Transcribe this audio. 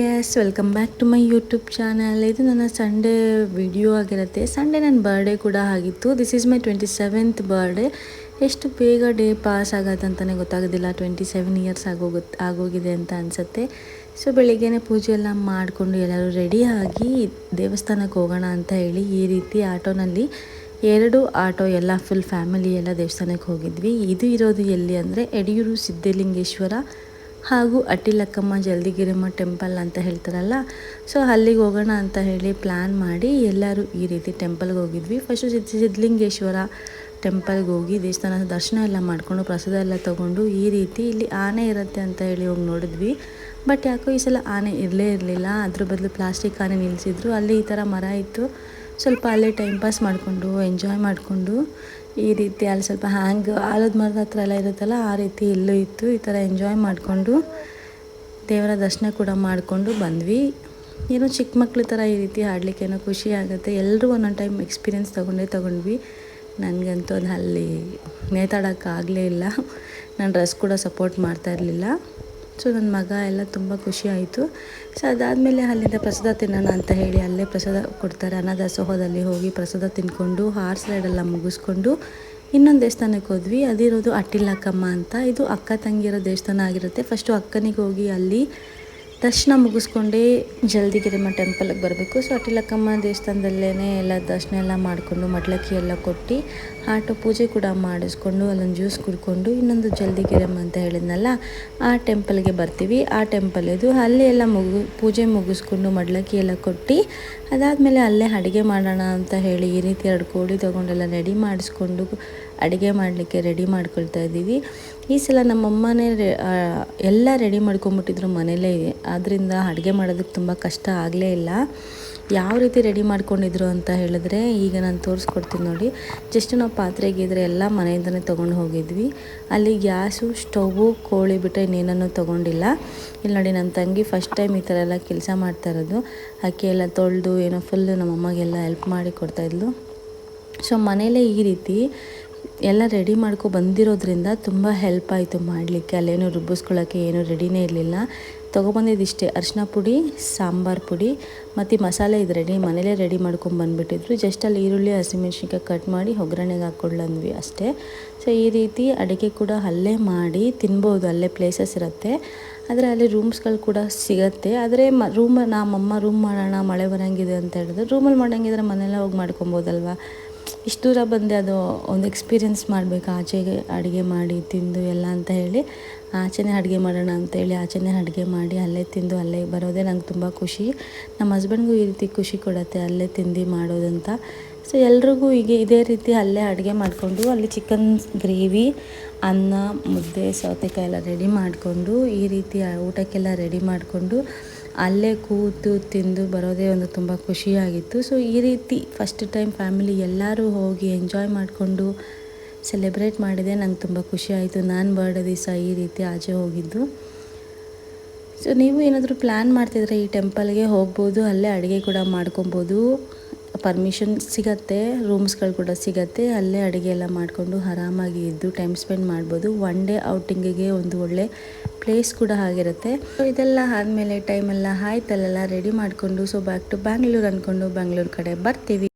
Yes welcome back to my YouTube channel ಇದು ನನ್ನ Sunday video ಆಗಿರುತ್ತೆ. ಸಂಡೇ ನನ್ನ ಬರ್ಡೇ ಕೂಡ ಆಗಿತ್ತು. This is my twenty seventh birthday ಎಷ್ಟು ಬೇಗ ಡೇ ಪಾಸ್ ಆಗತ್ತೆ ಅಂತಲೇ ಗೊತ್ತಾಗೋದಿಲ್ಲ. ಟ್ವೆಂಟಿ ಸೆವೆನ್ ಇಯರ್ಸ್ ಆಗೋಗುತ್ತೆ ಆಗೋಗಿದೆ ಅಂತ ಅನಿಸುತ್ತೆ. ಸೊ ಬೆಳಿಗ್ಗೆನೇ ಪೂಜೆ ಎಲ್ಲ ಮಾಡಿಕೊಂಡು ಎಲ್ಲರೂ ರೆಡಿಯಾಗಿ ದೇವಸ್ಥಾನಕ್ಕೆ ಹೋಗೋಣ ಅಂತ ಹೇಳಿ ಈ ರೀತಿ ಆಟೋನಲ್ಲಿ ಎರಡು ಆಟೋ ಎಲ್ಲ ಫುಲ್ ಫ್ಯಾಮಿಲಿ ಎಲ್ಲ ದೇವಸ್ಥಾನಕ್ಕೆ ಹೋಗಿದ್ವಿ. ಇದು ಇರೋದು ಎಲ್ಲಿ ಅಂದರೆ ಯಡಿಯೂರು ಸಿದ್ಧಲಿಂಗೇಶ್ವರ ಹಾಗೂ ಅಟ್ಟಿಲಕ್ಕಮ್ಮ ಜಲ್ದಿಗಿರಮ್ಮ ಟೆಂಪಲ್ ಅಂತ ಹೇಳ್ತಾರಲ್ಲ, ಸೊ ಅಲ್ಲಿಗೆ ಹೋಗೋಣ ಅಂತ ಹೇಳಿ ಪ್ಲ್ಯಾನ್ ಮಾಡಿ ಎಲ್ಲರೂ ಈ ರೀತಿ ಟೆಂಪಲ್ಗೆ ಹೋಗಿದ್ವಿ. ಫಸ್ಟು ಸಿದ್ಧ ಸಿದ್ಧಲಿಂಗೇಶ್ವರ ಟೆಂಪಲ್ಗೆ ಹೋಗಿ ದೇವಸ್ಥಾನ ದರ್ಶನ ಎಲ್ಲ ಮಾಡಿಕೊಂಡು ಪ್ರಸಾದ ಎಲ್ಲ ತೊಗೊಂಡು ಈ ರೀತಿ ಇಲ್ಲಿ ಆನೆ ಇರುತ್ತೆ ಅಂತ ಹೇಳಿ ಹೋಗಿ ನೋಡಿದ್ವಿ. ಬಟ್ ಯಾಕೋ ಈ ಸಲ ಆನೆ ಇರಲೇ ಇರಲಿಲ್ಲ, ಅದ್ರ ಬದಲು ಪ್ಲಾಸ್ಟಿಕ್ ಆನೆ ನಿಲ್ಲಿಸಿದ್ರು ಅಲ್ಲಿ ಈ ಥರ ಮರ ಇತ್ತು. ಸ್ವಲ್ಪ ಅಲ್ಲೇ ಟೈಮ್ ಪಾಸ್ ಮಾಡಿಕೊಂಡು ಎಂಜಾಯ್ ಮಾಡಿಕೊಂಡು, ಈ ರೀತಿ ಅಲ್ಲಿ ಸ್ವಲ್ಪ ಹ್ಯಾಂಗ್ ಆಲದ ಮರದ ಹತ್ರ ಎಲ್ಲ ಇರುತ್ತಲ್ಲ, ಆ ರೀತಿ ಇಲ್ಲೂ ಇತ್ತು. ಈ ಥರ ಎಂಜಾಯ್ ಮಾಡಿಕೊಂಡು, ದೇವರ ದರ್ಶನ ಕೂಡ ಮಾಡಿಕೊಂಡು ಬಂದ್ವಿ. ಏನೋ ಚಿಕ್ಕ ಮಕ್ಕಳು ಥರ ಈ ರೀತಿ ಆಡಲಿಕ್ಕೇನೋ ಖುಷಿ ಆಗುತ್ತೆ. ಎಲ್ಲರೂ ಒಂದೊಂದು ಟೈಮ್ ಎಕ್ಸ್ಪೀರಿಯೆನ್ಸ್ ತೊಗೊಂಡೇ ತೊಗೊಂಡ್ವಿ. ನನಗಂತೂ ಅದು ಅಲ್ಲಿ ನೇತಾಡೋಕ್ಕಾಗಲೇ ಇಲ್ಲ. ನನ್ನ ಡ್ರೆಸ್ ಕೂಡ ಸಪೋರ್ಟ್ ಮಾಡ್ತಾ ಇರಲಿಲ್ಲ. ಸೊ ನನ್ನ ಮಗ ಎಲ್ಲ ತುಂಬ ಖುಷಿ ಆಯಿತು. ಸೊ ಅದಾದಮೇಲೆ ಅಲ್ಲಿಂದ ಪ್ರಸಾದ ತಿನ್ನೋಣ ಅಂತ ಹೇಳಿ ಅಲ್ಲೇ ಪ್ರಸಾದ ಕೊಡ್ತಾರೆ. ಅನ್ನದಾಸೋಹದಲ್ಲಿ ಹೋಗಿ ಪ್ರಸಾದ ತಿನ್ಕೊಂಡು ಹಾರ್ಸ್ ರೈಡೆಲ್ಲ ಮುಗಿಸ್ಕೊಂಡು ಇನ್ನೊಂದು ದೇವಸ್ಥಾನಕ್ಕೆ ಹೋದ್ವಿ. ಅದಿರೋದು ಅಟ್ಟಿಲ್ಲಕ್ಕಮ್ಮ ಅಂತ. ಇದು ಅಕ್ಕ ತಂಗಿರೋ ದೇವಸ್ಥಾನ ಆಗಿರುತ್ತೆ. ಫಸ್ಟು ಅಕ್ಕನಿಗೆ ಹೋಗಿ ಅಲ್ಲಿ ದರ್ಶನ ಮುಗಿಸ್ಕೊಂಡೇ ಜಲ್ದಿಗಿರಿಮ್ಮ ಟೆಂಪಲ್ಗೆ ಬರಬೇಕು. ಸೊ, ಅಟಿಲಕ್ಕಮ್ಮ ದೇವಸ್ಥಾನದಲ್ಲೇ ಎಲ್ಲ ದರ್ಶನ ಎಲ್ಲ ಮಾಡಿಕೊಂಡು ಮಡ್ಲಕ್ಕಿ ಎಲ್ಲ ಕೊಟ್ಟು ಆಟೋ ಪೂಜೆ ಕೂಡ ಮಾಡಿಸ್ಕೊಂಡು ಅಲ್ಲೊಂದು ಜ್ಯೂಸ್ ಕುಡ್ಕೊಂಡು ಇನ್ನೊಂದು ಜಲ್ದಿಗಿರಮ್ಮ ಅಂತ ಹೇಳಿದ್ನಲ್ಲ, ಆ ಟೆಂಪಲ್ಗೆ ಬರ್ತೀವಿ. ಆ ಟೆಂಪಲ್ ಇದು ಅಲ್ಲೇ ಎಲ್ಲ ಮುಗು, ಪೂಜೆ ಮುಗಿಸ್ಕೊಂಡು ಮಡ್ಲಕ್ಕಿ ಎಲ್ಲ ಕೊಟ್ಟು ಅದಾದಮೇಲೆ ಅಲ್ಲೇ ಅಡುಗೆ ಮಾಡೋಣ ಅಂತ ಹೇಳಿ ಈ ರೀತಿ ಎರಡು ಕೋಳಿ ತೊಗೊಂಡೆಲ್ಲ ರೆಡಿ ಮಾಡಿಸ್ಕೊಂಡು ಅಡುಗೆ ಮಾಡಲಿಕ್ಕೆ ರೆಡಿ ಮಾಡ್ಕೊಳ್ತಾ ಇದ್ದೀವಿ. ಈ ಸಲ ನಮ್ಮಮ್ಮನೇ ಎಲ್ಲ ರೆಡಿ ಮಾಡ್ಕೊಂಬಿಟ್ಟಿದ್ರು ಮನೇಲೇ ಆದ್ದರಿಂದ ಅಡುಗೆ ಮಾಡೋದಕ್ಕೆ ತುಂಬ ಕಷ್ಟ ಆಗಲೇ ಇಲ್ಲ. ಯಾವ ರೀತಿ ರೆಡಿ ಮಾಡ್ಕೊಂಡಿದ್ರು ಅಂತ ಹೇಳಿದ್ರೆ ಈಗ ನಾನು ತೋರಿಸ್ಕೊಡ್ತೀನಿ ನೋಡಿ. ಜಸ್ಟ್ ನಾವು ಪಾತ್ರೆಗಿದ್ರೆ ಎಲ್ಲ ಮನೆಯಿಂದನೇ ತೊಗೊಂಡು ಹೋಗಿದ್ವಿ. ಅಲ್ಲಿ ಗ್ಯಾಸು, ಸ್ಟೌವು, ಕೋಳಿ ಬಿಟ್ಟರೆ ಇನ್ನೇನನ್ನು ತೊಗೊಂಡಿಲ್ಲ. ಇಲ್ಲಿ ನೋಡಿ ನನ್ನ ತಂಗಿ ಫಸ್ಟ್ ಟೈಮ್ ಈ ಥರ ಎಲ್ಲ ಕೆಲಸ ಮಾಡ್ತಾ ಇರೋದು. ಅಕ್ಕಿ ಎಲ್ಲ ತೊಳೆದು, ಏನೋ ಫುಲ್ಲು ನಮ್ಮಮ್ಮಗೆ ಹೆಲ್ಪ್ ಮಾಡಿ ಕೊಡ್ತಾಯಿದ್ಲು ಸೊ ಮನೇಲೇ ಈ ರೀತಿ ಎಲ್ಲ ರೆಡಿ ಮಾಡ್ಕೊ ಬಂದಿರೋದ್ರಿಂದ ತುಂಬ ಹೆಲ್ಪ್ ಆಯಿತು ಮಾಡಲಿಕ್ಕೆ. ಅಲ್ಲೇನು ರುಬ್ಬಿಸ್ಕೊಳ್ಳೋಕ್ಕೆ ಏನೂ ರೆಡಿನೇ ಇರಲಿಲ್ಲ. ತೊಗೊಬಂದಿದ್ದಿಷ್ಟೇ ಅರಿಶಿನ ಪುಡಿ, ಸಾಂಬಾರು ಪುಡಿ, ಮತ್ತು ಮಸಾಲೆ ಇದು ರೆಡಿ ಮನೇಲೇ ರೆಡಿ ಮಾಡ್ಕೊಂಡು ಬಂದುಬಿಟ್ಟಿದ್ರು. ಜಸ್ಟ್ ಅಲ್ಲಿ ಈರುಳ್ಳಿ, ಹಸಿಮೆಣ್ಸಿನ್ಕಾಯಿ ಕಟ್ ಮಾಡಿ ಒಗ್ಗರಣೆಗೆ ಹಾಕ್ಕೊಳ್ಳಂದ್ವಿ ಅಷ್ಟೇ. ಸೊ ಈ ರೀತಿ ಅಡುಗೆ ಕೂಡ ಅಲ್ಲೇ ಮಾಡಿ ತಿನ್ಬೋದು. ಅಲ್ಲೇ ಪ್ಲೇಸಸ್ ಇರುತ್ತೆ. ಆದರೆ ಅಲ್ಲಿ ರೂಮ್ಸ್ಗಳು ಕೂಡ ಸಿಗುತ್ತೆ. ಆದರೆ ಮ ರೂಮ್ ನಮ್ಮಮ್ಮ ರೂಮ್ ಮಾಡೋಣ, ಮಳೆ ಬರೋಂಗಿದೆ ಅಂತ ಹೇಳಿದ್ರೆ ರೂಮಲ್ಲಿ ಮಾಡೋಂಗಿದ್ರೆ ಮನೆಯಲ್ಲೇ ಹೋಗಿ ಮಾಡ್ಕೊಬೋದಲ್ವ? ಇಷ್ಟು ದೂರ ಬಂದೆ, ಅದು ಒಂದು ಎಕ್ಸ್ಪೀರಿಯೆನ್ಸ್ ಮಾಡಬೇಕು. ಆಚೆಗೆ ಅಡುಗೆ ಮಾಡಿ, ತಿಂದು ಎಲ್ಲ ಅಂತ ಹೇಳಿ, ಆಚೆನೇ ಅಡುಗೆ ಮಾಡೋಣ ಅಂತೇಳಿ ಆಚೆನೇ ಅಡುಗೆ ಮಾಡಿ ಅಲ್ಲೇ ತಿಂದು ಅಲ್ಲೇ ಬರೋದೇ ನಂಗೆ ತುಂಬ ಖುಷಿ. ನಮ್ಮ ಹಸ್ಬೆಂಡ್ಗೂ ಈ ರೀತಿ ಖುಷಿ ಕೊಡುತ್ತೆ, ಅಲ್ಲೇ ತಿಂದು ಮಾಡೋದಂತ. ಸೊ ಎಲ್ರಿಗೂ ಈಗ ಇದೇ ರೀತಿ ಅಲ್ಲೇ ಅಡುಗೆ ಮಾಡಿಕೊಂಡು, ಅಲ್ಲಿ ಚಿಕನ್ ಗ್ರೇವಿ ಅನ್ನ, ಮುದ್ದೆ, ಸೌತೆಕಾಯಿ ಎಲ್ಲ ರೆಡಿ ಮಾಡಿಕೊಂಡು, ಈ ರೀತಿ ಊಟಕ್ಕೆಲ್ಲ ರೆಡಿ ಮಾಡಿಕೊಂಡು ಅಲ್ಲೇ ಕೂತು ತಿಂದು ಬರೋದೇ ಒಂದು ತುಂಬ ಖುಷಿಯಾಗಿತ್ತು. ಸೊ ಈ ರೀತಿ ಫಸ್ಟ್ ಟೈಮ್ ಫ್ಯಾಮಿಲಿ ಎಲ್ಲರೂ ಹೋಗಿ ಎಂಜಾಯ್ ಮಾಡಿಕೊಂಡು ಸೆಲೆಬ್ರೇಟ್ ಮಾಡಿದೆ. ನಂಗೆ ತುಂಬ ಖುಷಿ ಆಯಿತು ನಾನು ಬರ್ಡೇ ದಿವಸ ಈ ರೀತಿ ಆಚೆ ಹೋಗಿದ್ದು. ಸೊ ನೀವು ಏನಾದರೂ ಪ್ಲ್ಯಾನ್ ಮಾಡ್ತಿದ್ರೆ ಈ ಟೆಂಪಲ್ಗೆ ಹೋಗ್ಬೋದು, ಅಲ್ಲೇ ಅಡುಗೆ ಕೂಡ ಮಾಡ್ಕೊಬೋದು. ಪರ್ಮಿಷನ್ ಸಿಗತ್ತೆ ರೂಮ್ಸ್ಗಳು ಕೂಡ ಸಿಗತ್ತೆ. ಅಲ್ಲೇ ಅಡುಗೆ ಎಲ್ಲ ಮಾಡಿಕೊಂಡು ಆರಾಮಾಗಿ ಇದ್ದು ಟೈಮ್ ಸ್ಪೆಂಡ್ ಮಾಡ್ಬೋದು. ಒನ್ ಡೇ ಔಟಿಂಗಿಗೆ ಒಂದು ಒಳ್ಳೆ ಪ್ಲೇಸ್ ಕೂಡ ಆಗಿರುತ್ತೆ. ಸೊ ಇದೆಲ್ಲ ಆದಮೇಲೆ ಟೈಮೆಲ್ಲ ಆಯ್ತಲ್ಲೆಲ್ಲ ರೆಡಿ ಮಾಡಿಕೊಂಡು ಸೊ ಬ್ಯಾಕ್ ಟು ಬ್ಯಾಂಗ್ಳೂರ್ ಅಂದ್ಕೊಂಡು ಬ್ಯಾಂಗ್ಳೂರು ಕಡೆ ಬರ್ತೀವಿ.